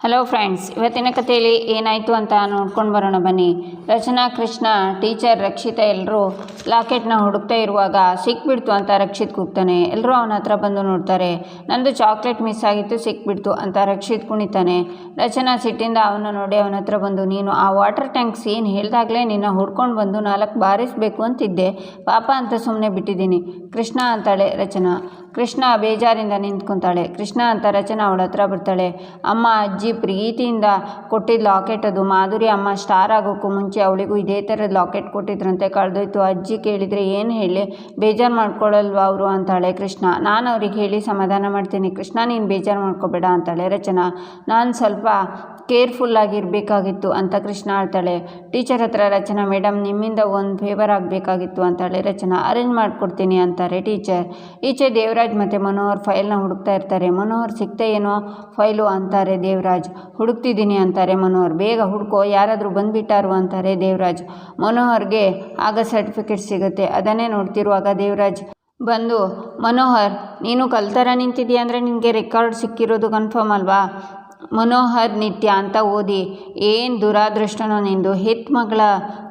Hello friends ಇವತ್ತಿನ ಕಥೆಯಲ್ಲಿ ಏನಾಯಿತು ಅಂತ ನೋಡ್ಕೊಂಡು ಬರೋಣ ಬನ್ನಿ. ರಚನಾ ಕೃಷ್ಣ ಟೀಚರ್ ರಕ್ಷಿತ ಎಲ್ಲರೂ ಲಾಕೆಟ್ನ ಹುಡುಕ್ತಾ ಇರುವಾಗ ಸಿಕ್ಬಿಡ್ತು ಅಂತ ರಕ್ಷಿತ್ ಕೂಗ್ತಾನೆ. ಎಲ್ಲರೂ ಅವನ ಹತ್ರ ಬಂದು ನೋಡ್ತಾರೆ, ನಂದು ಚಾಕ್ಲೇಟ್ ಮಿಸ್ ಆಗಿತ್ತು, ಸಿಕ್ಬಿಡ್ತು ಅಂತ ರಕ್ಷಿತ್ ಕುಣಿತಾನೆ. ರಚನಾ ಸಿಟ್ಟಿಂದ ಅವನ ನೋಡಿ ಅವನ ಹತ್ರ ಬಂದು, ನೀನು ಆ ವಾಟರ್ ಟ್ಯಾಂಕ್ ಸೀನ್ ಹೇಳ್ದಾಗಲೇ ನಿನ್ನ ಹುಡ್ಕೊಂಡು ಬಂದು ನಾಲ್ಕು ಬಾರಿಸಬೇಕು ಅಂತಿದ್ದೆ. ಪಾಪ ಅಂತ ಸುಮ್ಮನೆ ಬಿಟ್ಟಿದ್ದೀನಿ. ಕೃಷ್ಣ ಅಂತಾಳೆ ರಚನಾ. ಕೃಷ್ಣ ಬೇಜಾರಿಂದ ನಿಂತ್ಕೊಂತಾಳೆ. ಕೃಷ್ಣ ಅಂತ ರಚನಾ ಅವಳ ಹತ್ರ ಬರ್ತಾಳೆ, ಅಮ್ಮ, ಅಜ್ಜಿ ಪ್ರೀತಿಯಿಂದ ಕೊಟ್ಟಿದ್ದ ಲಾಕೆಟ್ ಅದು. ಮಾಧುರಿ ಅಮ್ಮ ಸ್ಟಾರ್ ಆಗೋಕ್ಕೂ ಮುಂಚೆ ಅವಳಿಗೂ ಇದೇ ಥರದ ಲಾಕೆಟ್ ಕೊಟ್ಟಿದ್ರಂತೆ. ಕಳೆದೋಯ್ತು. ಅಜ್ಜಿ ಕೇಳಿದರೆ, ಏನು ಹೇಳಿ? ಬೇಜಾರು ಮಾಡ್ಕೊಳ್ಳಲ್ವ ಅವರು? ಅಂತಾಳೆ ಕೃಷ್ಣ. ನಾನು ಅವ್ರಿಗೆ ಹೇಳಿ ಸಮಾಧಾನ ಮಾಡ್ತೀನಿ ಕೃಷ್ಣ. ನೀನು ಬೇಜಾರು ಮಾಡ್ಕೋಬೇಡ ಅಂತಾಳೆ ರಚನಾ. ನಾನು ಸ್ವಲ್ಪ ಕೇರ್ಫುಲ್ಲಾಗಿರಬೇಕಾಗಿತ್ತು ಅಂತ ಕೃಷ್ಣ ಹೇಳ್ತಾಳೆ. ಟೀಚರ್ ಹತ್ರ ರಚನಾ ಮೇಡಮ್, ನಿಮ್ಮಿಂದ ಒಂದು ಫೇವರ್ ಆಗಬೇಕಾಗಿತ್ತು ಅಂತಾಳೆ ರಚನಾ, ಅರೇಂಜ್ ಮಾಡಿಕೊಡ್ತೀನಿ ಅಂತಾರೆ ಟೀಚರ್. ಈಚೆ ದೇವರಾಜ್ ಮತ್ತು ಮನೋಹರ್ ಫೈಲ್ನ ಹುಡುಕ್ತಾ ಇರ್ತಾರೆ. ಮನೋಹರ್ ಸಿಗ್ತಾ ಏನೋ ಫೈಲು? ಅಂತಾರೆ ದೇವರಾಜ್. ಹುಡುಕ್ತಿದ್ದೀನಿ ಅಂತಾರೆ ಮನೋಹರ್. ಬೇಗ ಹುಡುಕೋ, ಯಾರಾದರೂ ಬಂದುಬಿಟ್ಟಾರು ಅಂತಾರೆ ದೇವರಾಜ್. ಮನೋಹರ್ಗೆ ಆಗ ಸರ್ಟಿಫಿಕೇಟ್ ಸಿಗುತ್ತೆ. ಅದನ್ನೇ ನೋಡ್ತಿರುವಾಗ ದೇವರಾಜ್ ಬಂದು, ಮನೋಹರ್, ನೀನು ಕಲ್ತರ ನಿಂತಿದ್ದೀಯ ಅಂದರೆ ನಿನಗೆ ರೆಕಾರ್ಡ್ ಸಿಕ್ಕಿರೋದು ಕನ್ಫರ್ಮ್ ಅಲ್ವಾ? ಮನೋಹರ್ ನಿತ್ಯ ಅಂತ ಓದಿ, ಏನು ದುರಾದೃಷ್ಟನೋ ನಿಂದು. ಹೆತ್ ಮಗಳ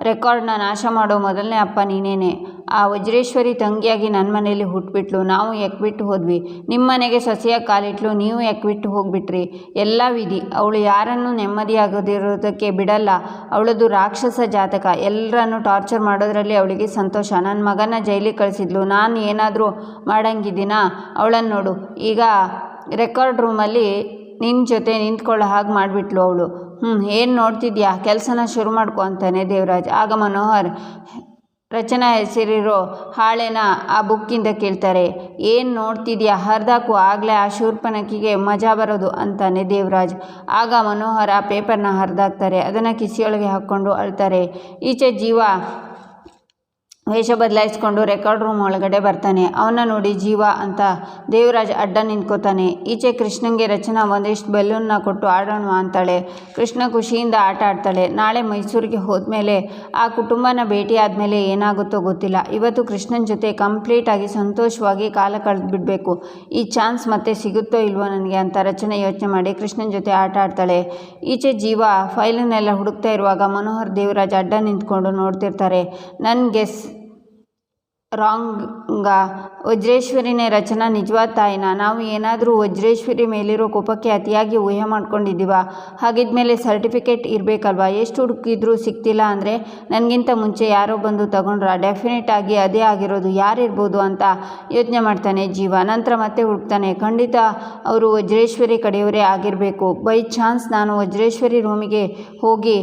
ರೆಕಾರ್ಡ್ನ ನಾಶ ಮಾಡೋ ಮೊದಲನೇ ಅಪ್ಪ ನೀನೇನೆ. ಆ ವಜ್ರೇಶ್ವರಿ ತಂಗಿಯಾಗಿ ನನ್ನ ಮನೇಲಿ ಹುಟ್ಬಿಟ್ಲು, ನಾವು ಎಕ್ಬಿಟ್ಟು ಹೋದ್ವಿ. ನಿಮ್ಮ ಮನೆಗೆ ಸೊಸೆಯಾಗಿ ಕಾಲಿಟ್ಲು, ನೀವು ಎಕ್ಬಿಟ್ಟು ಹೋಗ್ಬಿಟ್ರಿ. ಎಲ್ಲ ವಿಧಿ. ಅವಳು ಯಾರನ್ನು ನೆಮ್ಮದಿಯಾಗದಿರೋದಕ್ಕೆ ಬಿಡಲ್ಲ. ಅವಳದು ರಾಕ್ಷಸ ಜಾತಕ. ಎಲ್ಲರನ್ನು ಟಾರ್ಚರ್ ಮಾಡೋದ್ರಲ್ಲಿ ಅವಳಿಗೆ ಸಂತೋಷ. ನನ್ನ ಮಗನ ಜೈಲಿಗೆ ಕಳಿಸಿದ್ಲು. ನಾನು ಏನಾದರೂ ಮಾಡಂಗಿದ್ದೀನಾ? ಅವಳನ್ನು ನೋಡು. ಈಗ ರೆಕಾರ್ಡ್ ರೂಮಲ್ಲಿ ನಿನ್ನ ಜೊತೆ ನಿಂತ್ಕೊಳ್ಳೋ ಹಾಗೆ ಮಾಡಿಬಿಟ್ಲು ಅವಳು. ಹ್ಞೂ ಏನು ನೋಡ್ತಿದ್ಯಾ? ಕೆಲಸನ ಶುರು ಮಾಡ್ಕೊ ಅಂತಾನೆ ದೇವರಾಜ್. ಆಗ ಮನೋಹರ್, ರಚನಾ ಹೆಸರಿರೋ ಹಾಳೆನ ಆ ಬುಕ್ಕಿಂದ ಕೇಳ್ತಾರೆ. ಏನು ನೋಡ್ತಿದ್ಯಾ? ಹರಿದಾಕು ಆಗಲೇ ಆ ಶೂರ್ಪನಕ್ಕಿಗೆ ಮಜಾ ಬರೋದು ಅಂತಾನೆ ದೇವರಾಜ್. ಆಗ ಮನೋಹರ ಆ ಪೇಪರ್ನ ಹರಿದಾಕ್ತಾರೆ. ಅದನ್ನು ಕಿಸಿಯೊಳಗೆ ಹಾಕ್ಕೊಂಡು ಅಳ್ತಾರೆ. ಈಚೆ ಜೀವ ವೇಷ ಬದಲಾಯಿಸ್ಕೊಂಡು ರೆಕಾರ್ಡ್ ರೂಮ್ ಒಳಗಡೆ ಬರ್ತಾನೆ. ಅವನ್ನ ನೋಡಿ ಜೀವ ಅಂತ ದೇವರಾಜ್ ಅಡ್ಡ ನಿಂತ್ಕೋತಾನೆ. ಈಚೆ ಕೃಷ್ಣಂಗೆ ರಚನಾ ಒಂದಿಷ್ಟು ಬೆಲೂನ್ನ ಕೊಟ್ಟು ಆಡೋಣ ಅಂತಾಳೆ. ಕೃಷ್ಣ ಖುಷಿಯಿಂದ ಆಟ ಆಡ್ತಾಳೆ. ನಾಳೆ ಮೈಸೂರಿಗೆ ಹೋದ್ಮೇಲೆ ಆ ಕುಟುಂಬನ ಭೇಟಿ ಆದಮೇಲೆ ಏನಾಗುತ್ತೋ ಗೊತ್ತಿಲ್ಲ. ಇವತ್ತು ಕೃಷ್ಣನ ಜೊತೆ ಕಂಪ್ಲೀಟಾಗಿ ಸಂತೋಷವಾಗಿ ಕಾಲ ಕಳೆದು ಬಿಡಬೇಕು. ಈ ಚಾನ್ಸ್ ಮತ್ತೆ ಸಿಗುತ್ತೋ ಇಲ್ವೋ ನನಗೆ ಅಂತ ರಚನೆ ಯೋಚನೆ ಮಾಡಿ ಕೃಷ್ಣನ ಜೊತೆ ಆಟ ಆಡ್ತಾಳೆ. ಈಚೆ ಜೀವ ಫೈಲನ್ನೆಲ್ಲ ಹುಡುಕ್ತಾ ಇರುವಾಗ ಮನೋಹರ್ ದೇವರಾಜ್ ಅಡ್ಡ ನಿಂತ್ಕೊಂಡು ನೋಡ್ತಿರ್ತಾರೆ. ನನಗೆ ರಾಂಗ, ವಜ್ರೇಶ್ವರಿನೇ ರಚನಾ ನಿಜವಾದ ತಾಯಿನ ನಾವು ಏನಾದರೂ ವಜ್ರೇಶ್ವರಿ ಮೇಲಿರೋ ಕೋಪಕ್ಕೆ ಅತಿಯಾಗಿ ಊಹೆ ಮಾಡ್ಕೊಂಡಿದ್ದೀವ? ಹಾಗಿದ್ಮೇಲೆ ಸರ್ಟಿಫಿಕೇಟ್ ಇರಬೇಕಲ್ವಾ? ಎಷ್ಟು ಹುಡುಕಿದ್ರೂ ಸಿಕ್ತಿಲ್ಲ ಅಂದರೆ ನನಗಿಂತ ಮುಂಚೆ ಯಾರೋ ಬಂದು ತಗೊಂಡ್ರ? ಡೆಫಿನೆಟ್ ಆಗಿ ಅದೇ ಆಗಿರೋದು ಯಾರಿರ್ಬೋದು ಅಂತ ಯೋಚನೆ ಮಾಡ್ತಾನೆ ಜೀವ. ನಂತರ ಮತ್ತೆ ಹುಡುಕ್ತಾನೆ, ಖಂಡಿತ ಅವರು ವಜ್ರೇಶ್ವರಿ ಕಡೆಯವರೇ ಆಗಿರಬೇಕು. ಬೈ ಚಾನ್ಸ್ ನಾನು ವಜ್ರೇಶ್ವರಿ ರೂಮಿಗೆ ಹೋಗಿ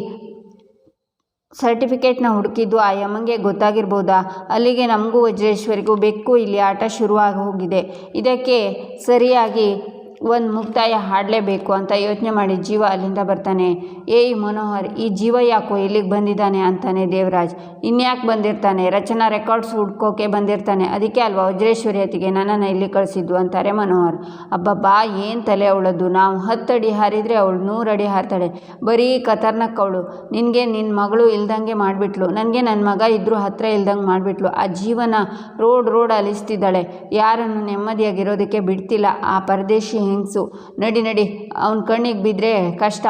ಸರ್ಟಿಫಿಕೇಟ್ನ ಹುಡುಕಿದ್ದು ಆ ಯಮಂಗೆ ಗೊತ್ತಾಗಿರ್ಬೋದಾ? ಅಲ್ಲಿಗೆ ನಮಗೂ ವಜ್ರೇಶ್ವರಿಗೂ ಬೆಕ್ಕು ಇಲ್ಲಿ ಆಟ ಶುರುವಾಗಿ ಹೋಗಿದೆ. ಇದಕ್ಕೆ ಸರಿಯಾಗಿ ಒಂದು ಮುಕ್ತಾಯ ಹಾಡಲೇಬೇಕು ಅಂತ ಯೋಚನೆ ಮಾಡಿ ಜೀವ ಅಲ್ಲಿಂದ ಬರ್ತಾನೆ. ಏಯ್ ಮನೋಹರ್, ಈ ಜೀವ ಯಾಕೋ ಇಲ್ಲಿಗೆ ಬಂದಿದ್ದಾನೆ ಅಂತಾನೆ ದೇವರಾಜ್. ಇನ್ಯಾಕೆ ಬಂದಿರ್ತಾನೆ? ರಚನಾ ರೆಕಾರ್ಡ್ಸ್ ಹುಡ್ಕೋಕೆ ಬಂದಿರ್ತಾನೆ. ಅದಕ್ಕೆ ಅಲ್ವಾ ವಜ್ರೇಶ್ವರಿ ಅತಿಗೆ ನನ್ನನ್ನು ಇಲ್ಲಿ ಕಳಿಸಿದ್ದು ಅಂತಾರೆ ಮನೋಹರ್. ಅಬ್ಬಬ್ಬಾ, ಏನು ತಲೆ ಅವಳದ್ದು? ನಾವು ಹತ್ತು ಅಡಿ ಹಾರಿದರೆ ಅವಳು ಅಡಿ ಹಾರ್ತಾಳೆ. ಬರೀ ಕತರ್ನಕ್ ಅವಳು. ನಿನಗೆ ನಿನ್ನ ಮಗಳು ಇಲ್ದಂಗೆ ಮಾಡಿಬಿಟ್ಲು. ನನಗೆ ನನ್ನ ಮಗ ಇದ್ದರೂ ಹತ್ತಿರ ಇಲ್ದಂಗೆ ಮಾಡಿಬಿಟ್ಲು. ಆ ಜೀವನ ರೋಡ್ ರೋಡ್ ಅಲಿಸ್ತಿದ್ದಾಳೆ ಯಾರನ್ನು ನೆಮ್ಮದಿಯಾಗಿರೋದಕ್ಕೆ ಬಿಡ್ತಿಲ್ಲ. ಆ ಪರದೇಶಿ ಹೆಂಗಸು ನಡಿ ನಡಿ. ಅವ್ನ ಕಣ್ಣಿಗೆ ಬಿದ್ದರೆ ಕಷ್ಟ.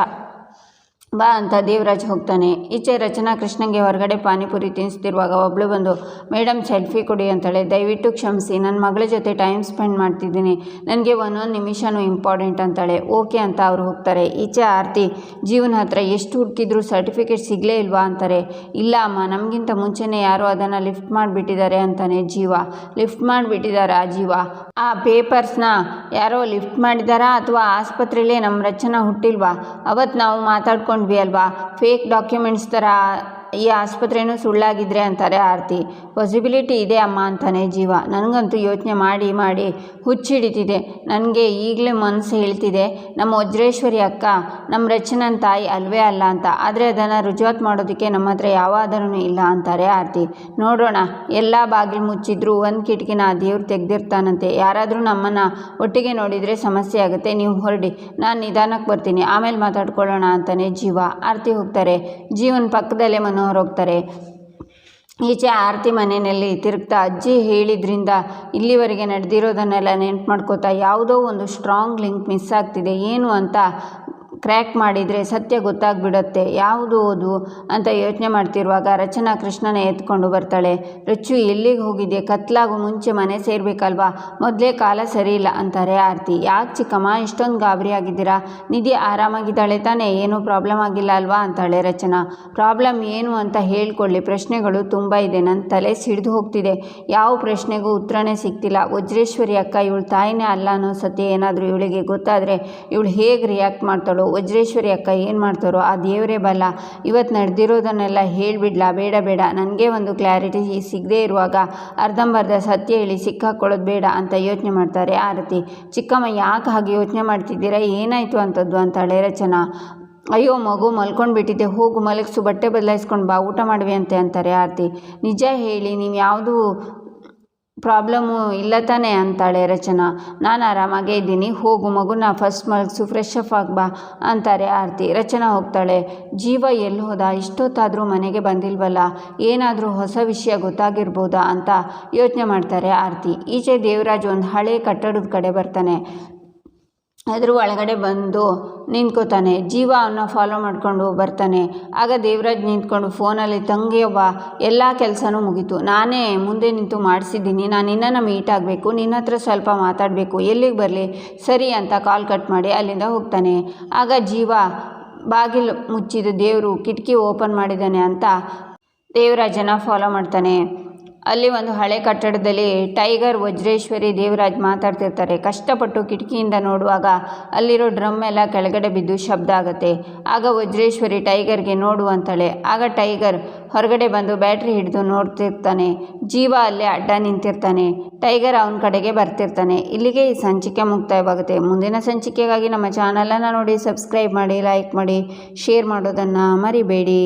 ಬಾ ಅಂತ ದೇವರಾಜ್ ಹೋಗ್ತಾನೆ. ಈಚೆ ರಚನಾ ಕೃಷ್ಣಂಗೆ ಹೊರಗಡೆ ಪಾನಿಪುರಿ ತಿನ್ನಿಸ್ತಿರುವಾಗ ಒಬ್ಬಳು ಬಂದು ಮೇಡಮ್ ಸೆಲ್ಫಿ ಕೊಡಿ ಅಂತಾಳೆ. ದಯವಿಟ್ಟು ಕ್ಷಮಿಸಿ ನನ್ನ ಮಗಳ ಜೊತೆ ಟೈಮ್ ಸ್ಪೆಂಡ್ ಮಾಡ್ತಿದ್ದೀನಿ. ನನಗೆ ಒಂದೊಂದು ನಿಮಿಷನೂ ಇಂಪಾರ್ಟೆಂಟ್ ಅಂತಾಳೆ. ಓಕೆ ಅಂತ ಅವರು ಹೋಗ್ತಾರೆ. ಈಚೆ ಆರತಿ, ಜೀವನ ಹತ್ರ ಎಷ್ಟು ಹುಡುಕಿದ್ರು ಸರ್ಟಿಫಿಕೇಟ್ ಸಿಗಲೇ ಇಲ್ವಾ ಅಂತಾರೆ. ಇಲ್ಲ ಅಮ್ಮ, ನಮಗಿಂತ ಮುಂಚೆನೇ ಯಾರೋ ಅದನ್ನು ಲಿಫ್ಟ್ ಮಾಡಿಬಿಟ್ಟಿದ್ದಾರೆ ಅಂತಾನೆ ಜೀವ. ಲಿಫ್ಟ್ ಮಾಡಿಬಿಟ್ಟಿದ್ದಾರೆ ಆ ಜೀವ? ಆ ಪೇಪರ್ಸ್ನ ಯಾರೋ ಲಿಫ್ಟ್ ಮಾಡಿದಾರಾ ಅಥವಾ ಆಸ್ಪತ್ರೆಯಲ್ಲೇ ನಮ್ಮ ರಚನಾ ಹುಟ್ಟಿಲ್ವಾ? ಅವತ್ತು ನಾವು ಮಾತಾಡ್ಕೊಂಡು ಅಲ್ವಾ? ಫೇಕ್ ಡಾಕ್ಯುಮೆಂಟ್ಸ್ ಥರ ಈ ಆಸ್ಪತ್ರೆಯೂ ಸುಳ್ಳಾಗಿದ್ರೆ ಅಂತಾರೆ ಆರತಿ. ಪಾಸಿಬಿಲಿಟಿ ಇದೆ ಅಮ್ಮ ಅಂತಾನೆ ಜೀವ. ನನಗಂತೂ ಯೋಚನೆ ಮಾಡಿ ಮಾಡಿ ಹುಚ್ಚಿಡಿತಿದೆ. ನನಗೆ ಈಗಲೇ ಮನಸ್ಸು ಹೇಳ್ತಿದೆ. ನಮ್ಮ ವಜ್ರೇಶ್ವರಿ ಅಕ್ಕ, ನಮ್ಮ ರಚನನ್ ತಾಯಿ ಅಲ್ವೇ ಅಲ್ಲ ಅಂತ. ಆದರೆ ಅದನ್ನು ರುಜುವಾತ್ ಮಾಡೋದಕ್ಕೆ ನಮ್ಮ ಹತ್ರ ಯಾವ ಇಲ್ಲ ಅಂತಾರೆ ಆರತಿ. ನೋಡೋಣ, ಎಲ್ಲ ಬಾಗಿಲು ಮುಚ್ಚಿದ್ರು ಒಂದು ಕಿಟಕಿನ ಆ ದೇವ್ರು ತೆಗೆದಿರ್ತಾನಂತೆ. ಯಾರಾದರೂ ನಮ್ಮನ್ನು ಒಟ್ಟಿಗೆ ನೋಡಿದರೆ ಸಮಸ್ಯೆ ಆಗುತ್ತೆ. ನೀವು ಹೊರಡಿ, ನಾನು ನಿಧಾನಕ್ಕೆ ಬರ್ತೀನಿ. ಆಮೇಲೆ ಮಾತಾಡ್ಕೊಳ್ಳೋಣ ಅಂತಾನೆ ಜೀವ. ಆರತಿ ಹೋಗ್ತಾರೆ. ಜೀವನ ಪಕ್ಕದಲ್ಲೇ ಮನೋಹರ್ ಹೋಗ್ತಾರೆ. ಈಚೆ ಆರತಿ ಮನೆಯಲ್ಲಿ ತಿರುಗ್ತಾ ಅಜ್ಜಿ ಹೇಳಿದ್ರಿಂದ ಇಲ್ಲಿವರೆಗೆ ನಡೆದಿರೋದನ್ನೆಲ್ಲ ನೆನ್ಪು ಮಾಡ್ಕೋತಾ ಯಾವುದೋ ಒಂದು ಸ್ಟ್ರಾಂಗ್ ಲಿಂಕ್ ಮಿಸ್ ಆಗ್ತಿದೆ. ಏನು ಅಂತ ಕ್ರ್ಯಾಕ್ ಮಾಡಿದರೆ ಸತ್ಯ ಗೊತ್ತಾಗ್ಬಿಡತ್ತೆ. ಯಾವುದು ಓದು ಅಂತ ಯೋಚನೆ ಮಾಡ್ತಿರುವಾಗ ರಚನಾ ಕೃಷ್ಣನ ಎತ್ಕೊಂಡು ಬರ್ತಾಳೆ. ರಚ್ಚು ಎಲ್ಲಿಗೆ ಹೋಗಿದ್ದೆ ಕತ್ಲಾಗು ಮುಂಚೆ ಮನೆ ಸೇರಬೇಕಲ್ವಾ? ಮೊದಲೇ ಕಾಲ ಸರಿ ಇಲ್ಲ ಅಂತಾರೆ ಆರತಿ. ಯಾಕೆ ಚಿಕ್ಕಮ್ಮ? ಇಷ್ಟೊಂದು ಗಾಬರಿ ಆಗಿದ್ದೀರಾ? ನಿಧಿ ಆರಾಮಾಗಿದ್ದಾಳೆ ತಾನೇ? ಏನೂ ಪ್ರಾಬ್ಲಮ್ ಆಗಿಲ್ಲ ಅಲ್ವಾ? ಅಂತಾಳೆ ರಚನಾ. ಪ್ರಾಬ್ಲಮ್ ಏನು ಅಂತ ಹೇಳ್ಕೊಳ್ಳಿ. ಪ್ರಶ್ನೆಗಳು ತುಂಬ ಇದೆ. ನನ್ನ ತಲೆ ಸಿಡಿದು ಹೋಗ್ತಿದೆ. ಯಾವ ಪ್ರಶ್ನೆಗೂ ಉತ್ತರನೇ ಸಿಗ್ತಿಲ್ಲ. ವಜ್ರೇಶ್ವರಿ ಅಕ್ಕ ಇವಳು ತಾಯಿನೇ ಅಲ್ಲ ಅನ್ನೋ ಸತ್ಯ ಏನಾದರೂ ಇವಳಿಗೆ ಗೊತ್ತಾದರೆ ಇವಳು ಹೇಗೆ ರಿಯಾಕ್ಟ್ ಮಾಡ್ತಾಳೋ ವಜ್ರೇಶ್ವರಿ ಅಕ್ಕ ಏನು ಮಾಡ್ತಾರೋ ಆ ದೇವರೇ ಬಲ್ಲ ಇವತ್ತು ನಡೆದಿರೋದನ್ನೆಲ್ಲ ಹೇಳಿಬಿಡ್ಲಾ? ಬೇಡ ಬೇಡ. ನನಗೆ ಒಂದು ಕ್ಲಾರಿಟಿ ಸಿಗದೇ ಇರುವಾಗ ಅರ್ಧಂಬರ್ಧ ಸತ್ಯ ಹೇಳಿ ಸಿಕ್ಕಾಕೊಳ್ಳೋದು ಬೇಡ ಅಂತ ಯೋಚನೆ ಮಾಡ್ತಾರೆ ಆರತಿ. ಚಿಕ್ಕಮ್ಮ ಯಾಕೆ ಹಾಗೆ ಯೋಚನೆ ಮಾಡ್ತಿದ್ದೀರಾ? ಏನಾಯಿತು ಅಂಥದ್ದು ಅಂತಾಳೆ ರಚನಾ. ಅಯ್ಯೋ, ಮಗು ಮಲ್ಕೊಂಡು ಬಿಟ್ಟಿದ್ದೆ ಹೋಗು, ಮಲಗಿಸು. ಬಟ್ಟೆ ಬದಲಾಯಿಸ್ಕೊಂಡು ಬಾ. ಊಟ ಮಾಡುವೆ ಅಂತೆ ಅಂತಾರೆ ಆರತಿ. ನಿಜ ಹೇಳಿ, ನೀವು ಯಾವುದು ಪ್ರಾಬ್ಲಮ್ಮು ಇಲ್ಲ ತಾನೇ ಅಂತಾಳೆ ರಚನಾ. ನಾನು ಆರಾಮಾಗೇ ಇದ್ದೀನಿ. ಹೋಗು ಮಗುನ ಫಸ್ಟ್ ಮಲಗಿಸು ಫ್ರೆಶ್ ಅಪ್ ಆಗ್ಬಾ ಅಂತಾರೆ ಆರತಿ. ರಚನಾ ಹೋಗ್ತಾಳೆ. ಜೀವ ಎಲ್ಲಿ ಹೋದ? ಇಷ್ಟೊತ್ತಾದರೂ ಮನೆಗೆ ಬಂದಿಲ್ವಲ್ಲ? ಏನಾದರೂ ಹೊಸ ವಿಷಯ ಗೊತ್ತಾಗಿರ್ಬೋದಾ ಅಂತ ಯೋಚನೆ ಮಾಡ್ತಾರೆ ಆರತಿ. ಈಚೆ ದೇವರಾಜ್ ಒಂದು ಹಳೆ ಕಟ್ಟಡದ ಕಡೆ ಬರ್ತಾನೆ. ಅದ್ರ ಒಳಗಡೆ ಬಂದು ನಿಂತ್ಕೋತಾನೆ. ಜೀವ ಅವನ್ನ ಫಾಲೋ ಮಾಡಿಕೊಂಡು ಬರ್ತಾನೆ. ಆಗ ದೇವರಾಜ್ ನಿಂತ್ಕೊಂಡು ಫೋನಲ್ಲಿ ತಂಗಿಯವ್ವ ಎಲ್ಲ ಕೆಲಸನೂ ಮುಗೀತು. ನಾನೇ ಮುಂದೆ ನಿಂತು ಮಾಡಿಸಿದ್ದೀನಿ. ನಾನು ನಿನ್ನನ್ನು ಮೀಟ್ ಆಗಬೇಕು. ನಿನ್ನ ಹತ್ರ ಸ್ವಲ್ಪ ಮಾತಾಡಬೇಕು. ಎಲ್ಲಿಗೆ ಬರಲಿ? ಸರಿ ಅಂತ ಕಾಲ್ ಕಟ್ ಮಾಡಿ ಅಲ್ಲಿಂದ ಹೋಗ್ತಾನೆ. ಆಗ ಜೀವ ಬಾಗಿಲು ಮುಚ್ಚಿದ ದೇವರು ಕಿಟಕಿ ಓಪನ್ ಮಾಡಿದ್ದಾನೆ ಅಂತ ದೇವರಾಜನ ಫಾಲೋ ಮಾಡ್ತಾನೆ. ಅಲ್ಲಿ ಒಂದು ಹಳೆ ಕಟ್ಟಡದಲ್ಲಿ ಟೈಗರ್ ವಜ್ರೇಶ್ವರಿ ದೇವರಾಜ್ ಮಾತಾಡ್ತಿರ್ತಾರೆ. ಕಷ್ಟಪಟ್ಟು ಕಿಟಕಿಯಿಂದ ನೋಡುವಾಗ ಅಲ್ಲಿರೋ ಡ್ರಮ್ ಎಲ್ಲ ಕೆಳಗಡೆ ಬಿದ್ದು ಶಬ್ದ ಆಗುತ್ತೆ. ಆಗ ವಜ್ರೇಶ್ವರಿ ಟೈಗರ್ಗೆ ನೋಡು ಅಂತಾಳೆ. ಆಗ ಟೈಗರ್ ಹೊರಗಡೆ ಬಂದು ಬ್ಯಾಟ್ರಿ ಹಿಡಿದು ನೋಡ್ತಿರ್ತಾನೆ. ಜೀವ ಅಲ್ಲೇ ಅಡ್ಡ ನಿಂತಿರ್ತಾನೆ. ಟೈಗರ್ ಅವನ ಕಡೆಗೆ ಬರ್ತಿರ್ತಾನೆ. ಇಲ್ಲಿಗೆ ಈ ಸಂಚಿಕೆ ಮುಕ್ತಾಯವಾಗುತ್ತೆ. ಮುಂದಿನ ಸಂಚಿಕೆಗಾಗಿ ನಮ್ಮ ಚಾನಲನ್ನು ನೋಡಿ, ಸಬ್ಸ್ಕ್ರೈಬ್ ಮಾಡಿ, ಲೈಕ್ ಮಾಡಿ, ಶೇರ್ ಮಾಡೋದನ್ನು ಮರಿಬೇಡಿ.